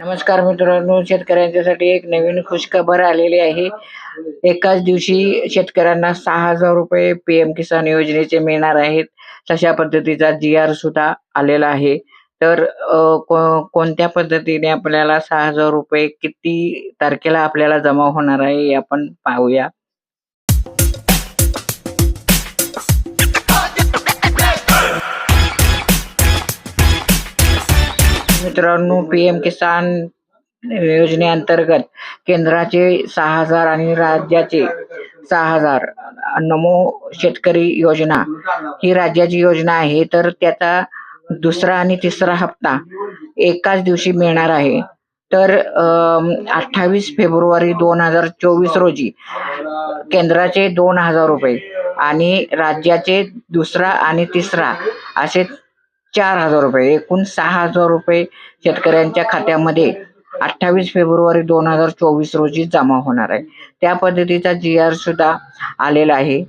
नमस्कार मित्रांनो शेतकऱ्यांच्यासाठी एक नवीन खुशखबर आलेली आहे. एकाच दिवशी शेतकऱ्यांना सहा हजार रुपये पीएम किसान योजनेचे मिळणार आहेत. तशा पद्धतीचा जी आर सुद्धा आलेला आहे. तर कोणत्या पद्धतीने आपल्याला सहा हजार रुपये किती तारखेला आपल्याला जमा होणार आहे हे आपण पाहूया. मित्रांनो पीएम किसान योजनेअंतर्गत केंद्राचे सहा हजार आणि राज्याचे सहा हजार नमो शेतकरी योजना ही राज्याची योजना आहे. तर त्याचा दुसरा आणि तिसरा हप्ता एकाच दिवशी मिळणार आहे. तर अठ्ठावीस फेब्रुवारी दोन हजार चोवीस रोजी केंद्राचे दोन हजार रुपये आणि राज्याचे दुसरा आणि तिसरा असे चार हजार रुपये एकूण सहा हजार रुपये शेतकऱ्यांच्या खात्यामध्ये अठ्ठावीस फेब्रुवारी दोन हजार चोवीस रोजी जमा होणार आहे. त्या पद्धतीचा जी आर सुद्धा आलेला आहे.